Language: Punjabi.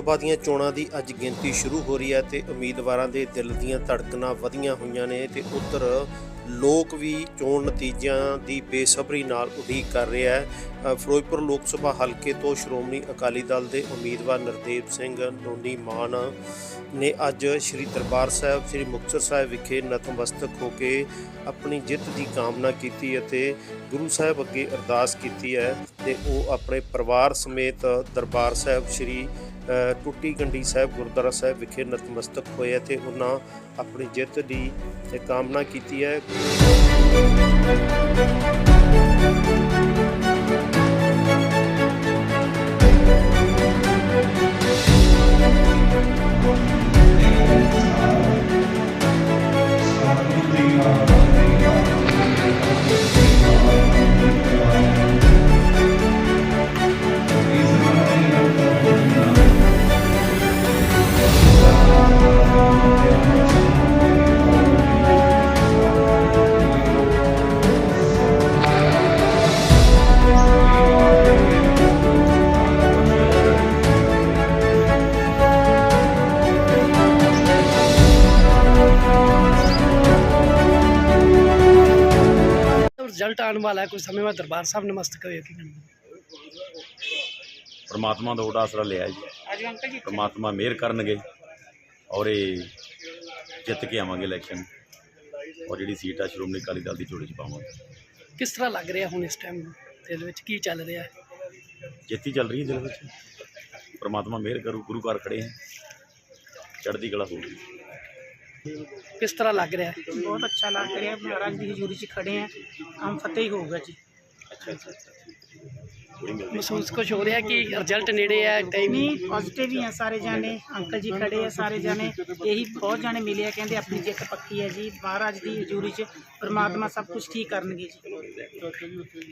ਸਭਾ ਦੀਆਂ ਚੋਣਾਂ ਦੀ ਅੱਜ ਗਿਣਤੀ ਸ਼ੁਰੂ ਹੋ ਰਹੀ ਹੈ ਤੇ ਉਮੀਦਵਾਰਾਂ ਦੇ ਦਿਲ ਦੀਆਂ ਧੜਕਣਾਂ ਵਧੀਆਂ ਹੋਈਆਂ ਨੇ ਤੇ ਉਧਰ ਲੋਕ ਵੀ ਚੋਣ ਨਤੀਜਿਆਂ ਦੀ ਬੇਸਬਰੀ ਨਾਲ ਉਡੀਕ ਕਰ ਰਿਹਾ ਹੈ। ਫਿਰੋਜ਼ਪੁਰ ਲੋਕ ਸਭਾ ਹਲਕੇ ਤੋਂ ਸ਼੍ਰੋਮਣੀ ਅਕਾਲੀ ਦਲ ਦੇ ਉਮੀਦਵਾਰ ਨਰਦੇਵ ਸਿੰਘ ਨੋਨੀ ਮਾਨ ਨੇ ਅੱਜ ਸ੍ਰੀ ਦਰਬਾਰ ਸਾਹਿਬ, ਸ੍ਰੀ ਮੁਕਤਸਰ ਸਾਹਿਬ ਵਿਖੇ ਨਤਮਸਤਕ ਹੋ ਕੇ ਆਪਣੀ ਜਿੱਤ ਦੀ ਕਾਮਨਾ ਕੀਤੀ ਅਤੇ ਗੁਰੂ ਸਾਹਿਬ ਅੱਗੇ ਅਰਦਾਸ ਕੀਤੀ ਹੈ ਤੇ ਉਹ ਆਪਣੇ ਪਰਿਵਾਰ ਸਮੇਤ ਦਰਬਾਰ ਸਾਹਿਬ, ਸ੍ਰੀ ਟੁੱਟੀ ਗੰਡੀ ਸਾਹਿਬ, ਗੁਰਦੁਆਰਾ ਸਾਹਿਬ ਵਿਖੇ ਨਤਮਸਤਕ ਹੋਏ ਅਤੇ ਉਹਨਾਂ ਆਪਣੀ ਜਿੱਤ ਦੀ ਕਾਮਨਾ ਕੀਤੀ ਹੈ। Thank you. ਰਿਜ਼ਲਟ ਆਉਣ ਵਾਲਾ ਹੈ ਕੁਝ ਸਮੇਂ ਬਾਅਦ ਦਰਬਾਰ ਸਾਹਿਬ ਨਮਸਤਕ ਹੋਏਗੀ ਪਰਮਾਤਮਾ ਦਾ ਉਹਦਾ ਆਸਰਾ ਲਿਆ ਜੀ। ਪਰਮਾਤਮਾ ਮਿਹਰ ਕਰਨਗੇ ਔਰ ਇਹ ਜਿੱਤ ਕੇ ਆਵਾਂਗੇ ਇਲੈਕਸ਼ਨ ਔਰ ਜਿਹੜੀ ਸੀਟ ਆ ਸ਼੍ਰੋਮਣੀ ਅਕਾਲੀ ਦਲ ਦੀ ਝੋਲੀ 'ਚ ਪਾਵਾਂਗੇ। ਕਿਸ ਤਰ੍ਹਾਂ ਲੱਗ ਰਿਹਾ ਹੁਣ ਇਸ ਟਾਈਮ ਦਿਲ ਵਿੱਚ? ਕੀ ਚੱਲ ਰਿਹਾ? ਹੈ ਜਿੱਤੀ ਚੱਲ ਰਹੀ ਹੈ ਦਿਲ ਵਿੱਚ। ਪਰਮਾਤਮਾ ਮਿਹਰ ਕਰੂ ਗੁਰੂ ਘਰ ਖੜੇ ਹੈ। ਚੜ੍ਹਦੀ ਕਲਾ ਹੋਊਗੀ ਕਿਸ ਤਰ੍ਹਾਂ ਲੱਗ ਰਿਹਾ? ਹੈ ਬਹੁਤ ਅੱਛਾ ਲੱਗ ਰਿਹਾ। ਮਹਾਰਾਜ ਦੀ ਹਜ਼ੂਰੀ 'ਚ ਖੜੇ ਆ। ਹਮ ਫਤਿਹ ਹੀ ਹੋਊਗਾ ਜੀ। ਅੱਛਾ ਅੱਛਾ ਮਹਿਸੂਸ ਕੁਝ ਹੋ ਰਿਹਾ ਕਿ ਰਿਜ਼ਲਟ ਨੇੜੇ ਹੈ ਟਾਈਮ? ਨਹੀਂ ਪੋਜ਼ਿਟਿਵ ਹੀ ਆ ਸਾਰੇ ਜਾਣੇ। ਅੰਕਲ ਜੀ ਖੜੇ ਆ ਸਾਰੇ ਜਾਣੇ। ਇਹੀ ਬਹੁਤ ਜਾਣੇ ਮਿਲੇ ਆ ਕਹਿੰਦੇ ਆਪਣੀ ਜਿੱਤ ਪੱਕੀ ਹੈ ਜੀ। ਮਹਾਰਾਜ ਦੀ ਹਜ਼ੂਰੀ 'ਚ ਪਰਮਾਤਮਾ ਸਭ ਕੁਝ ਠੀਕ ਕਰਨਗੇ ਜੀ।